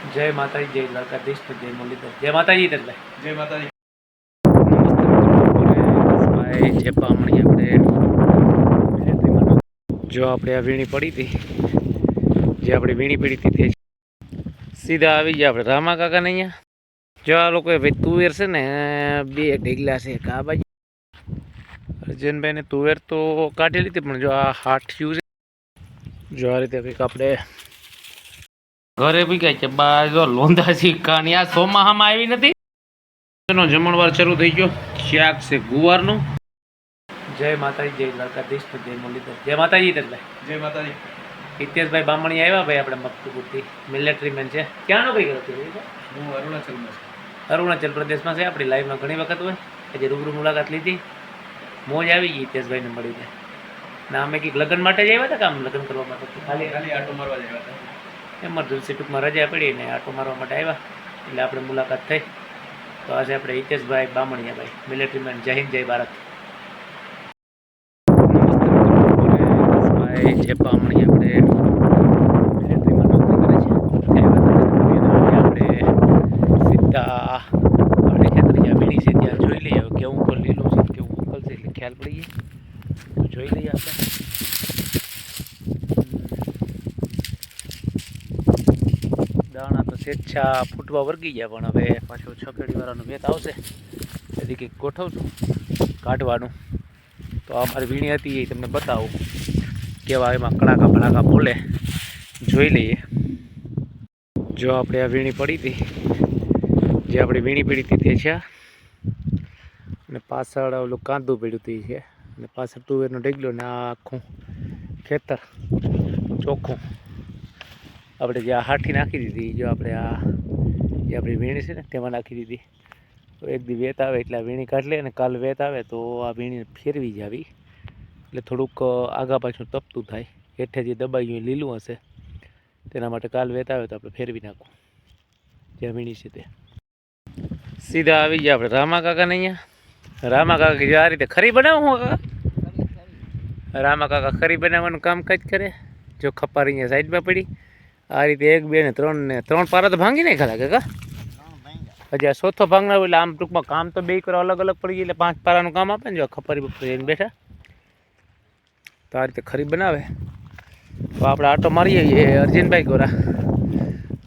જય માતાજી જય દ્વારકાધીશ જય મુરલીધર. જય માતાજી હિતેશભાઈ જય માતાજી. ભાઈ જે પામણી. આપણે જો આપણે આ વીણી પડી હતી જે આપણે વીણી પડી હતી તે સીધા આવી ગયા આપણે. રામા કાકા ને અહીંયા. જો આ લોકોએ ભાઈ તુવેર છે ને બે ઢીગલા છે. કા બાજુ. અર્જનભાઈ ને તુવેર તો કાઢી લીધી પણ જો આ હાઠિયું છે. જો આ રીતે કંઈક આપણે ઘરે બી કઈ છે. બા જો લોંધાજી કહાની આ સોમાહામાં આવી નથી? એનો જમણવાર શરૂ થઈ ગયો. શાક છે ગુવારનું. જય માતાજી જય દ્વારકાધીશ તો જય મુરલીધર. જય માતાજી હિતેશભાઈ. જય માતાજી. હિતેશભાઈ બામણી આવ્યા ભાઈ આપણે મક્તુપુરથી મિલિટરી મેન છે. ક્યાં નોકરી કરો છો? હું અરુણાચલમાં છું. અરુણાચલ પ્રદેશમાં છે. આપણી લાઈફમાં ઘણી વખત હોય. આજે રૂબરૂ મુલાકાત લીધી. મોજ આવી ગઈ હિતેશભાઈને મળીને ના અમે કંઈક લગ્ન માટે જ આવ્યા હતા કામ લગ્ન કરવા માટે? ખાલી ખાલી આટો મારવા જ આવ્યા હતા. એમરજન્સી ટૂંકમાં રજા પડી ને આટો મારવા માટે આવ્યા. એટલે આપણે મુલાકાત થઈ. તો આજે આપણે હિતેશભાઈ બામણિયાભાઈ મિલિટરીમેન જય હિન્દ, જય ભારત. ભાઈ આપણે મિલિટરીમાં નોકરી આપણે ત્યાં જોઈ લઈએ. કેવું ઉપર લીલું છે કેવું ઉકલ છે એટલે ખ્યાલ પડી જાય તો જોઈ લઈએ આપણે સ્વેચ્છા ફૂટવા વર્ગી ગયા, પણ હવે પાછું છકડીવાળાનું વેત આવશે. તેથી કંઈક ગોઠવું છું, કાઢવાનું. તો આ મારી વીણી હતી, એ તમને બતાવું. કેવા એમાં કડાકા ભડાકા બોલે, જોઈ લઈએ. જો આપણે આ વીણી પડી હતી, જે આપણે વીણી પડી હતી તે છે. અને પાછળ ઓલું કાંદું પડ્યું હતું છે. અને પાછળ તુવેરનો ઢેગલો ને આ આખું ખેતર ચોખ્ખું. આપણે જે આ હાઠી નાખી દીધી જો આપણે આ જે આપણી વીણી છે ને, તેમાં નાખી દીધી. એક દી વેત આવે એટલે આ વીણી કાઢ લે અને કાલ વેત આવે તો આ વીણી ફેરવી જાવી. એટલે થોડુંક આગા પાછું તપતું થાય. હેઠે જે દબાયું લીલું હશે. તેના માટે કાલ વેત આવે તો આપણે ફેરવી નાખવું જે વીણી છે તે. સીધા આવી ગયા આપણે રામા કાકાને અહીંયા. રામા કાકા આ રીતે ખરી બનાવું હું કાકા? રામા કાકા ખરી બનાવવાનું કામકાજ કરે. જો ખપારી અહીંયા સાઈડમાં પડી. આ રીતે એક, બે ને ત્રણ ને ત્રણ પારા તો ભાંગી નહીં ખાલા કાકા હજી આ ચોથો ભાંગના એટલે આમ ટૂંકમાં કામ તો બે કરો અલગ અલગ પડી ગઈ એટલે પાંચ પારાનું કામ આપે ને જો ખપરી બપરી જઈને બેઠા. તો આ રીતે ખરી બનાવે. તો આપણે આટો મારીએ એ અર્જુનભાઈ કોરા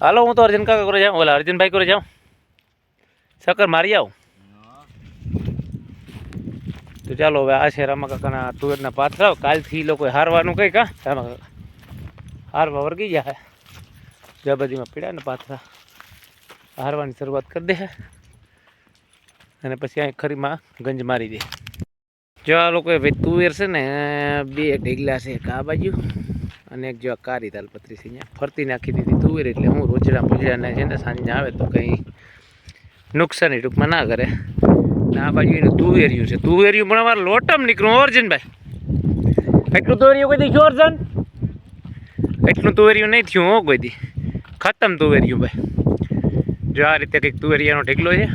હાલો, હું તો અર્જુન કાકા કોરે જાઉં. ઓલા અર્જુનભાઈ કોરે જાઉં. સકર મારી આવું. તો ચાલો, હવે આ છે રામા કાકાના તુવેરના પાથરા. કાલથી એ લોકોએ હારવાનું કંઈ હા રામા કાકા. હારવા વર્ગી જાય જબરજીમાં પીડ્યા ને પાથરા હારવાની શરૂઆત કરી દે અને પછી અહીં ખરીમાં ગંજ મારી દે. જો આ લોકોએ ભાઈ તુવેર છે ને, બે ઢીગલા છે એક આ બાજુ અને એક જો આ કારી તાલપત્રી છે અહીંયા. ફરતી નાખી દીધી તુવેર એટલે હું રોજડા પૂજડાને છે ને સાંજે આવે તો કંઈ નુકસાની ટૂંકમાં ના કરે. આ બાજુ એનું તુવેરિયું છે. તુવેરિયું પણ અમારે લોટમ નીકળું ભાઈ. એટલું તુવેર્યું કોઈ દી અર્જન? એટલું તુવેર્યું નહીં થયું હો કોઈ દી. ખતમ તુવેરિયું ભાઈ. જો આ રીતે કંઈક તુવેરિયાનો ઢીકલો છે.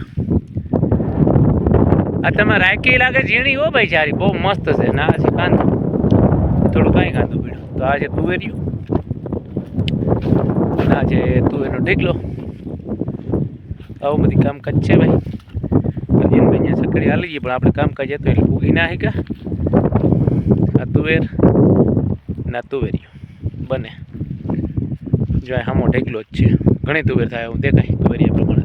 આ તમે રાખી લાગે ઝીણી હો ભાઈ સારી, બહુ મસ્ત છે. ના છે કાંદો. થોડું કાંઈ કાંદો પીડ્યું તો આ છે તુવેરિયું. આ છે તુવેરનો ઢીકલો. આવું બધી કામકાજ છે ભાઈ. અર્જુનભાઈ અહીંયા સકડી હાલી પણ આપણે કામકાજ હતું એટલે ભૂગી ના ગયા આ તુવેર ના તુવેરિયું. બને. જો હામો ઢેકલો જ છે. ઘણી તુવેર થાય હું દેખાય તુવેરિયા પ્રમાણે.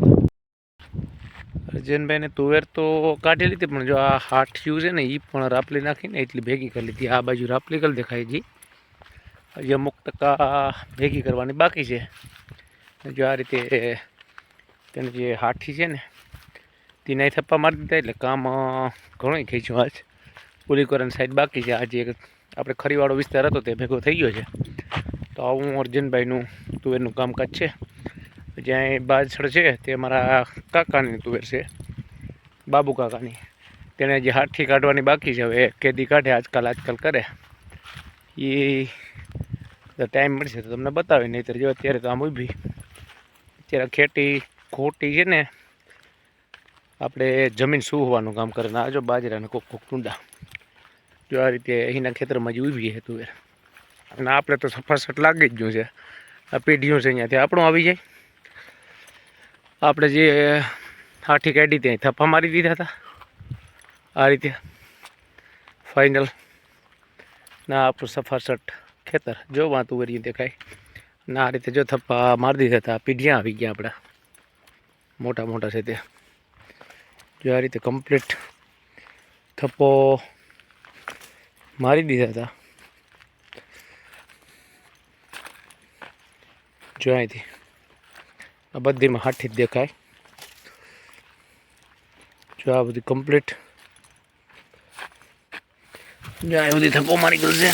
અર્જનભાઈને તુવેર તો કાઢી લીધી, પણ જો આ હાઠિયું છે ને એ પણ રાપલી નાખીને એટલી ભેગી કરી લીધી. આ બાજુ રાપલી કરી દેખાય જી હજી અમુક ટકા ભેગી કરવાની બાકી છે. જો આ રીતે તેની જે હાઠી છે ને તેના થપ્પા મારી દીધા એટલે કામ ઘણું ખેંચ્યું આજ. પુલી કરવાની સાઈડ બાકી છે. આજે આપણે ખરીવાળો વિસ્તાર હતો, તે ભેગો થઈ ગયો છે. તો આવું અર્જુનભાઈનું તુવેરનું કામકાજ છે. જ્યાં બાજળ છે, તે મારા કાકાની તુવેર છે. બાબુ કાકાની. તેણે જે હાથથી કાઢવાની બાકી છે, હવે કેદી કાઢે, આજકાલ આજકાલ કરે. એ ટાઈમ મળશે તો તમને બતાવે, નહીંતર જો અત્યારે તો આમ ઊભી. અત્યારે ખેતી ખોટી છે ને, આપણે જમીન સૂહવાનું કામ કરે ને જો બાજરાને કોક કોક ટૂંડા. જો આ રીતે અહીંના ખેતરમાં જ ઊભી તુવેર. અને આપણે તો સફાસટ લાગી જ ગયું છે. આ પેઢીઓ છે અહીંયાથી. આપણું આવી જાય. આપણે જે હાઠી કાઢી ત્યાં થપ્પા મારી દીધા હતા. આ રીતે ફાઇનલ. ના આપણું સફાસટ ખેતર. જો વાતું કરીએ દેખાય. ના આ રીતે જો થપ્પા મારી દીધા હતા. પીઢિયા આવી ગયા આપણા. મોટા મોટા છે તે. જો આ રીતે કમ્પ્લીટ થપ્પો મારી દીધા હતા. જો અહીંથી આ બધીમાં હાથી જ દેખાય. જો આ બધી કમ્પ્લીટ જો આ બધી થકો મારી છે.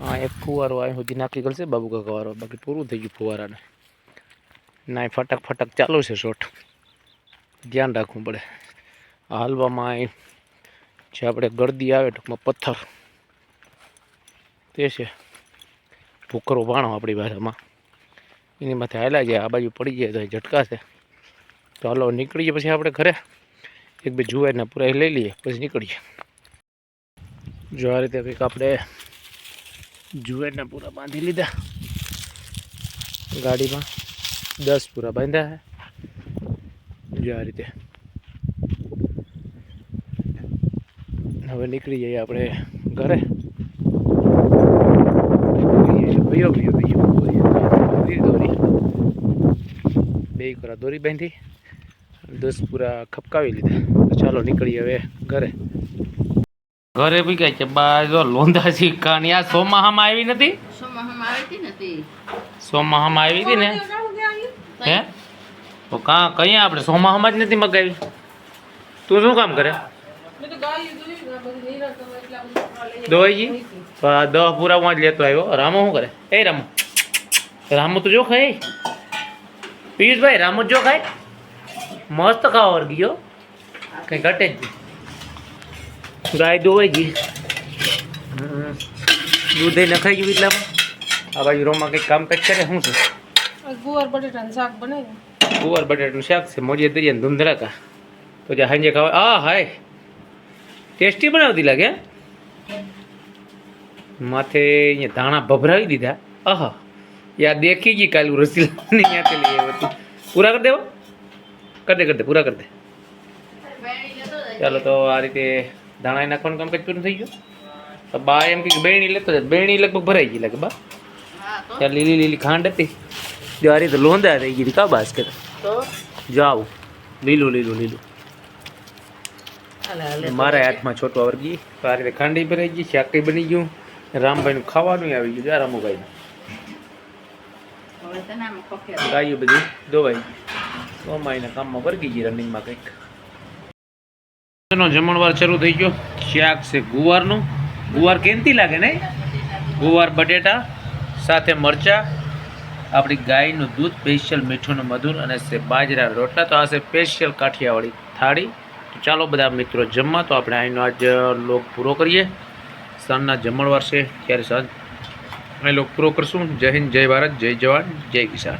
હા એક ફુવારો આ સુધી નાખી કરશે બાબુ કાકાવાળો બાકી પૂરું થઈ ગયું ફુવારાને. ના ફટક ફટક ચાલુ છે શોટ. ધ્યાન રાખવું પડે. હલવામાં જે આપણે ગળદી આવે ટૂંકમાં પથ્થર. તે છે. ભૂકરો ભાણો આપણી ભાષામાં એની માથે હાલ્યા જાય આ બાજુ પડી જાય તો એ ઝટકાશે. તો હાલો, નીકળીએ પછી આપણે ઘરે. એક બે જુવારના પૂરા લઈ લઈએ, પછી નીકળીએ. જો આ રીતે કંઈક આપણે જુવારના પૂરા બાંધી લીધા. ગાડીમાં દસ પૂરા બાંધ્યા જો આ રીતે. હવે નીકળી જઈએ આપણે ઘરે. ભયો ભયો ભયો દોરી દોરી. બે કરા દોરી બાંધી દસ પૂરા ખપકાવી લીધા. તો ચાલો નીકળીએ હવે ઘરે. ઘરે બી કઈ છે બા જો લોંધાજી કહાની આ સોમાહામાં આવી નથી? સોમાહામાં આવી સોમાહામાં આવી હતી ને? હે? તો કાં કઈ આપણે? સોમાહામાં જ નથી મગાવી? તું શું કામ કરે? દવાઈજી તો આ દવા પૂરા જ લેતો આવ્યો. રામો શું કરે? એ રામો. રામો તો જો ખાય. પિયુષભાઈ રામો જો ખાય. મસ્ત ખાવા વર્ગી ગયો. કંઈ ઘટે જ ગાય દોવાઈ ગઈ. દૂધે નખાઈ ગયું એટલામાં. આ બાજુ રોમાં કંઈક કામ પેક કરે શું છે? ગુવાર બટેટાનું શાક બનાવ્યું. કુંવર બટાટાનું શાક છે. મોજે દરિયાને ધૂમધડાકા તો જે હાંજે ખાવા આ હાય. ટેસ્ટી બનાવતી લાગે હે? માથે અહીંયા ધાણા ભભરાવી દીધા. આહા. યા દેખી ગઈ કાલું રસીલાની ત્યાંથી લઈ આવ્યો હતું પૂરા કરી દેવો? કરી દે કરી દે પૂરા કરી દે. ચાલો તો આ રીતે ધાણા નાખવાનું કામ પૂરું થઈ ગયું. તો બા એમ કે બેણી લેતો જાય. બેણી લગભગ ભરાઈ ગઈ લાગે બા. ત્યાં લીલી લીલી ખાંડ હતી. જો આ રીતે લોંદા થઈ ગઈ કા બાસ કે જાઓ લીલું લીલું લીલું. મારા હાથમાં છોટવા વર્ગી તો આ રીતે ખાંડી ભરાઈ ગઈ શાકી બની ગયું. રામભાઈનું ખાવાનું આવી ગયું આ રામુભાઈ ગાયું બધી. દોવાઈ સોમાઈના કામમાં વર્ગી ગઈ રનિંગમાં કંઈક. જમણવાર શરૂ થઈ ગયો. શાક છે ગુવારનું. ગુવાર કેમથી લાગે ને ગુવાર બટેટા સાથે મરચા આપણી ગાયનું દૂધ સ્પેશિયલ મીઠું મધુર અને છે બાજરા રોટલા. તો આ છે સ્પેશિયલ કાઠિયાવાડી થાળી. તો ચાલો બધા મિત્રો જમવા તો આપણે અહીંનો આજ લોક પૂરો કરીએ. સાંજના જમણવાર છે. ત્યારે સાંજ અહીં લોક પૂરો કરશું. જય હિન્દ, જય ભારત, જય જવાન, જય કિસાન.